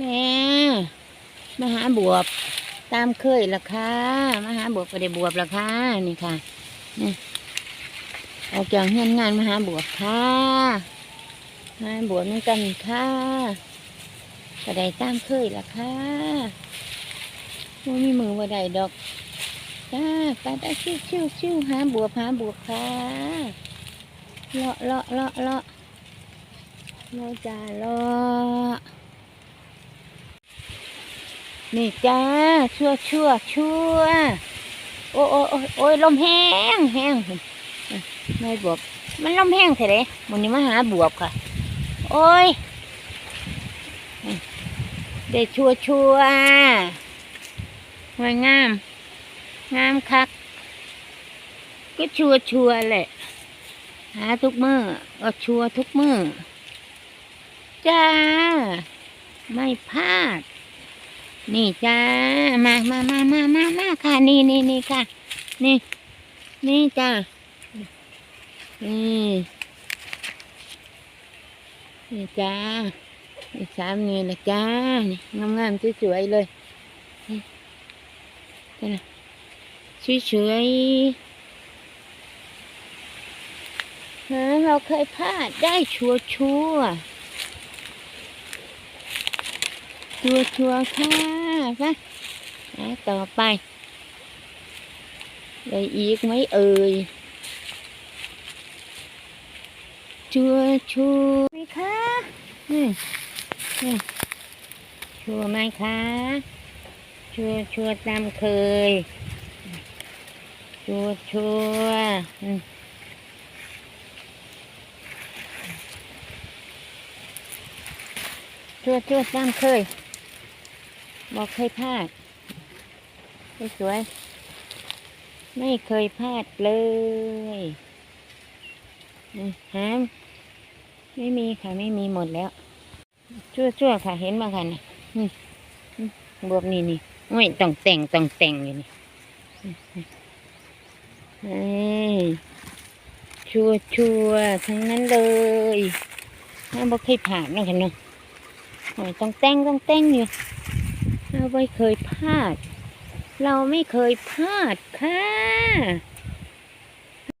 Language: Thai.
แม่มหาบวบตามเคยละค่ะมหาบวบก็ได้บวบละค่ะนี่ค่ะนี่ออกจากเงินงานมหาบวบค่ะมาหาบวบนั่นกันค่ะก็ได้ตามเคยละค่ะไม่มีมือว่าใดดอกจ้าไปไปชิวชิวชิวหาบวบหาบวบค่ะเลาะเลาะเลาะเลาะเลาะจ้าเลาะ นี่จ้าชั่วชั่วชั่วโอ้โอ้โอ้โอ้ยลมแห้งแห้งไม่บวบมันลมแห้งเถอะเด้มันนี้มาหาบวบค่ะ โอ้ยได้ชั่วชั่วงวยงาม งามคัก ก็ชัวชัวแหละ หาทุกมือก็ชัวทุกมือจ้า ไม่พลาด นี่จ้า มามามามามามาค่ะ นี่นี่นี่ค่ะ นี่ นี่จ้า นี่นี่จ้านี่สามนี่นะจ้า นี่งามงามๆสวยๆเลยนี่นะสวยๆฮะเราเคยพลาดได้ชัวชัวร์ๆ ชัวชัวร์ๆค่ะต่อไปได้อีกไหมเอ่ยชัวชัวไหมคะนี่นี่ชัวไหมคะชัวชัวร์ตามเคยชัวชัวชัวชัวตามเคย บอกเคยพลาดสวย ไม่เคยพลาดเลยหาไม่มีค่ะไม่มีหมดแล้ว ชั่วชั่วค่ะเห็นมาค่ะนี่บวบนี่นี่โอ้ยต้องแต่งต้องแต่งอยู่นี่ชัวชัวทั้งนั้นเลยน่าบ่เคยผ่านนาะค่ะเนาะต้องแต่งต้องแต่งอยู่ เราไม่เคยพลาด เราไม่เคยพลาดค่ะ